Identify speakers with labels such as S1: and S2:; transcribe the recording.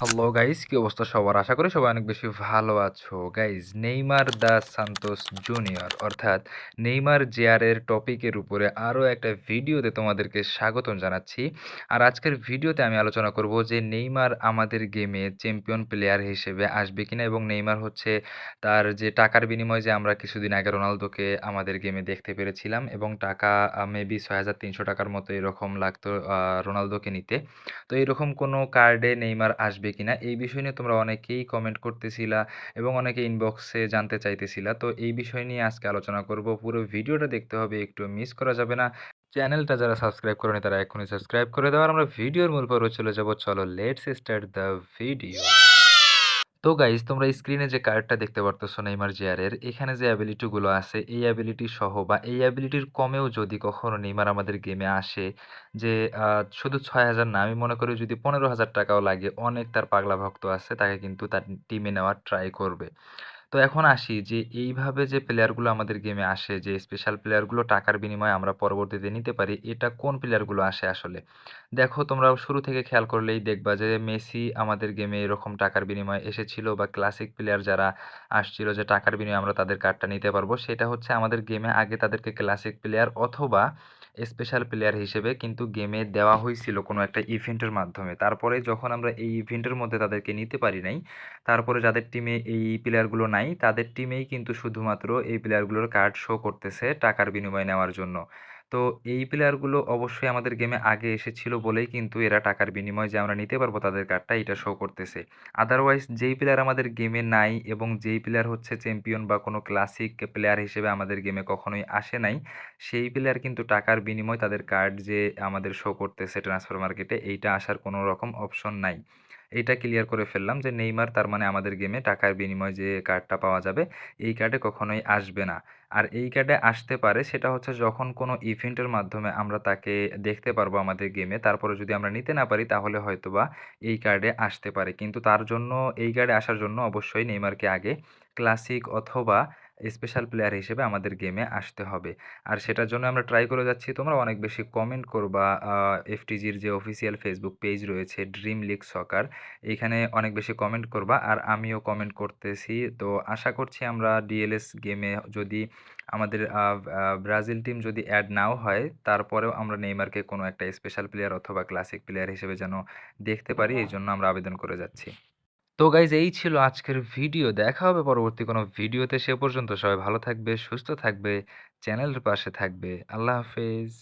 S1: Hello guys কি অবস্থা সবার? আশা করি সবাই অনেক বেশি ভালো আছো। Guys Neymar da Santos junior অর্থাৎ নেইমার জেয়ারের টপিকের উপরে আরও একটা ভিডিওতে তোমাদেরকে স্বাগতম জানাচ্ছি। আর আজকের ভিডিওতে আমি আলোচনা করব যে নেইমার আমাদের গেমে চ্যাম্পিয়ন প্লেয়ার হিসেবে আসবে কিনা এবং নেইমার হচ্ছে তার যে টাকার বিনিময়ে যে আমরা কিছুদিন আগে রোনালদোকে আমাদের গেমে দেখতে পেরেছিলাম এবং টাকা মেবি ছয় হাজার তিনশো টাকার মতো এরকম লাগতো রোনালদোকে নিতে। তো এরকম কোনো কার্ডে নেইমার আসবে কিনা, এই বিষয় নিয়ে তোমরা অনেকেই কমেন্ট করতেছিলা এবং অনেকে ইনবক্সে জানতে চাইতেছিলা। তো এই বিষয় নিয়ে আজকে আলোচনা করব। পুরো ভিডিওটা দেখতে হবে, একটু মিস করা যাবে না। চ্যানেলটা যারা সাবস্ক্রাইব করেনি তারা এখনই সাবস্ক্রাইব করে দেওয়ার আমরা ভিডিওর মূল পর্ব চলে যাব। চলো লেটস স্টার্ট দ্য ভিডিও তো গাইজ তোমরা স্ক্রিনে যে কার্ডটা দেখতে পারতেছো নেইমার জিয়ারের, এখানে যে অ্যাবিলিটিগুলো আছে, এই অ্যাবিলিটি সহ বা এই অ্যাবিলিটির কমেও যদি কখনও নেইমার আমাদের গেমে আসে যে শুধু ছয় হাজার না, আমি মনে করি যদি পনেরো হাজার টাকাও লাগে, অনেক তার পাগলা ভক্ত আছে, তাকে কিন্তু তার টিমে নেওয়ার ট্রাই করবে। তো এখন আসি যে, এইভাবে যে প্লেয়ারগুলো আমাদের গেমে আসে, যে স্পেশাল প্লেয়ারগুলো টাকার বিনিময়ে আমরা পরবর্তীতে নিতে পারি, এটা কোন প্লেয়ারগুলো আসে আসলে? দেখো, তোমরা শুরু থেকে খেয়াল করলেই দেখবা যে, মেসি আমাদের গেমে এরকম টাকার বিনিময়ে এসেছিল বা ক্লাসিক প্লেয়ার যারা আসছিল যে টাকার বিনিময়ে আমরা তাদের কার্ডটা নিতে পারব, সেটা হচ্ছে আমাদের গেমে আগে তাদেরকে ক্লাসিক প্লেয়ার অথবা স্পেশাল প্লেয়ার হিসেবে কিন্তু গেমে দেওয়া হয়েছিল কোনো একটা ইভেন্টের মাধ্যমে। তারপরে যখন আমরা এই ইভেন্টের মধ্যে তাদেরকে নিতে পারি নাই, তারপরে যাদের টিমে এই প্লেয়ারগুলো নাই তাদের টিমেই কিন্তু শুধুমাত্র এই প্লেয়ারগুলোর কার্ড শো করতেছে টাকার বিনিময়ে নেওয়ার জন্য। তো এই প্লেয়ারগুলো অবশ্যই আমাদের গেমে আগে এসেছিল বলেই কিন্তু এরা টাকার বিনিময়ে যে আমরা নিতে পারব তাদের কার্ডটা এটা শো করতেছে। আদারওয়াইজ যেই প্লেয়ার আমাদের গেমে নাই এবং যেই প্লেয়ার হচ্ছে চ্যাম্পিয়ন বা কোনো ক্লাসিক প্লেয়ার হিসেবে আমাদের গেমে কখনোই আসে নাই, সেই প্লেয়ার কিন্তু টাকার বিনিময়ে তাদের কার্ড যে আমাদের শো করতেছে ট্রান্সফার মার্কেটে এইটা আসার কোনো রকম অপশন নাই। এইটা ক্লিয়ার করে ফেললাম যে নেইমার তার মানে আমাদের গেমে টাকার বিনিময়ে যে কার্ডটা পাওয়া যাবে, এই কার্ডে কখনোই আসবে না। আর এই কার্ডে আসতে পারে সেটা হচ্ছে যখন কোনো ইভেন্টের মাধ্যমে আমরা তাকে দেখতে পারব আমাদের গেমে তারপরে যদি আমরা নিতে না পারি তাহলে হয়তোবা এই কার্ডে আসতে পারে। কিন্তু তার জন্য, এই কার্ডে আসার জন্য অবশ্যই নেইমারকে আগে ক্লাসিক অথবা স্পেশাল প্লেয়ার হিসেবে আমাদের গেমে আসতে হবে। আর সেটার জন্য আমরা ট্রাই করে যাচ্ছি, তোমরা অনেক বেশি কমেন্ট করবা এফটিজির যে অফিসিয়াল ফেসবুক পেজ রয়েছে ড্রিম লিগ সকার এইখানে অনেক বেশি কমেন্ট করবা। আর আমিও কমেন্ট করতেছি। তো আশা করছি আমরা ডিএলএস গেমে যদি আমাদের ব্রাজিল টিম যদি অ্যাড নাও হয়, তারপরেও আমরা নেইমারকে কোনো একটা স্পেশাল প্লেয়ার অথবা ক্লাসিক প্লেয়ার হিসেবে যেন দেখতে পারি, এই জন্য আমরা আবেদন করে যাচ্ছি। তো গাইজ এই ছিল আজকের ভিডিও দেখা হবে পরবর্তী কোনো ভিডিওতে সে পর্যন্ত সবাই ভালো থাকবে, সুস্থ থাকবে চ্যানেলের পাশে থাকবে। আল্লাহ হাফেজ।